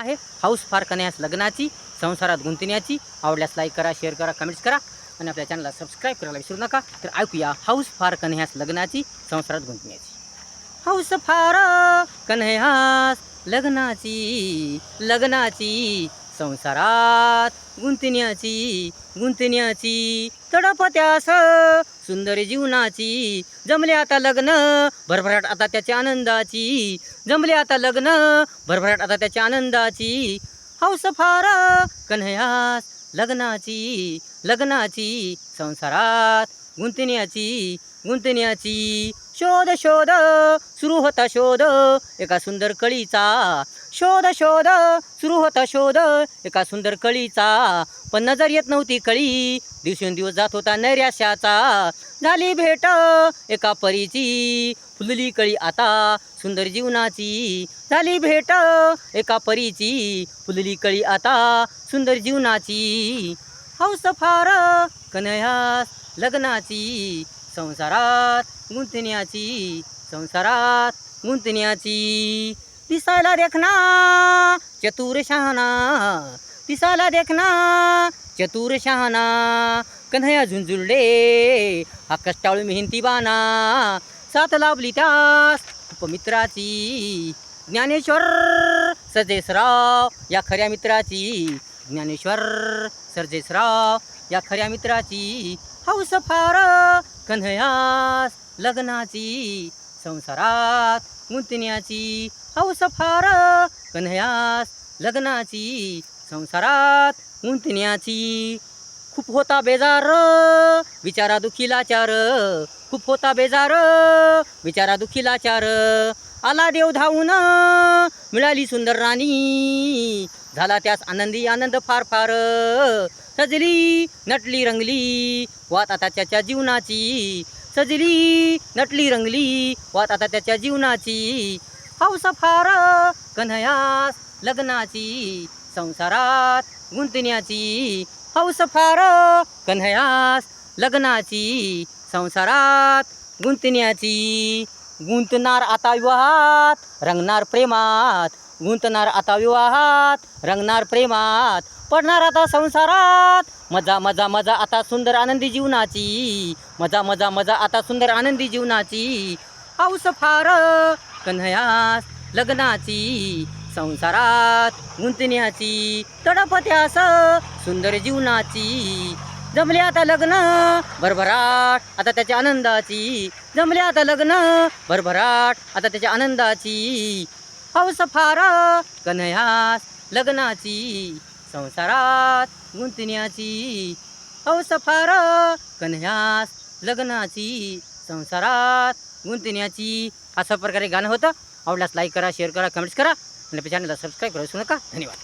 आहे. हाऊस फार कन्यास लग्नाची संसारात गुंतण्याची. आवडल्यास लाईक करा शेअर करा कमेंट्स करा. आणि आपल्या चॅनलला सबस्क्राईब करायला विसरू नका. तर ऐकूया हाऊस फार कन्यास लग्नाची संसारात गुंतण्याची. हाऊस फार कन्हयास लग्नाची लग्नाची संसारात गुंतण्याची गुंतण्याची तडपत्यास सुंदर जीवनाची. जमले आता लग्न भरभराट आता त्याच्या आनंदाची. जमले आता लग्न भरभराट आता त्याच्या आनंदाची. हौस फार कन्हयास लग्नाची लग्नाची संसारात गुंतण्याची गुंतण्याची शोध शोध. सुरू होता शोध एका सुंदर कळीचा. शोध शोध. सुरू होता शोध एका सुंदर कळीचा. पण नजर येत नव्हती कळी दिवसेंदिवस जात होता नैराश्याचा. झाली भेट एका परीची. फुलली कळी आता सुंदर जीवनाची. झाली भेट एका परीची. फुलली कळी आता सुंदर जीवनाची. हौस फार कन्हयास लग्नाची संसारात गुंतण्याची संसारात गुंतण्याची दिसायला देखना चतुर शहाणा. दिसायला देखना चतुर शहाणा. कन्हया झुंझुरडे हा कष्टाळू मेहनती बाना साथ लाभली त्यास उपमित्राची. ज्ञानेश्वर सजेसराव या खऱ्या मित्राची. ज्ञानेश्वर सर्जेसराव या खऱ्या मित्राची हौस फार कन्हयास लग्नाची संसारात गुंतण्याची हौस फार कन्हयास लग्नाची संसारात गुंतण्याची खूप होता बेजार विचारा दुखीला चार. खूप होता बेजार विचारा दुखीला चार. आला देव धावून. मिळाली सुंदर राणी. झाला त्यास आनंदी आनंद फार फार. सजली नटली रंगली. वात आता त्याच्या जीवनाची. सजली नटली रंगली. वात आता त्याच्या जीवनाची. हौस फार कन्हयास लग्नाची. संसारात गुंतण्याची. हौस फार कन्हयास लग्नाची. संसारात गुंतण्याची. गुंतणार आता विवाहात रंगणार प्रेमात. गुंतणार आता विवाहात रंगणार प्रेमात. पडणार आता संसारात. मजा मजा मजा आता सुंदर आनंदी जीवनाची. मजा मजा मजा आता सुंदर आनंदी जीवनाची. पाऊस फार कन्हयास लग्नाची. संसारात गुंतण्याची तडपत्यास सुंदर जीवनाची. जमले आता लग्न भरभराट आता त्याच्या आनंदाची. जमले आता लग्न भरभराट आता त्याच्या आनंदाची. हौस फार कन्हयास लग्नाची संसारात गुंतण्याची. हौस फार कन्हयास लग्नाची संसारात गुंतण्याची. अशा प्रकारे गाणं होतं. आवडल्यास लाईक करा शेअर करा कमेंट्स करा. आणि चॅनलला सबस्क्राईब करा नका. धन्यवाद.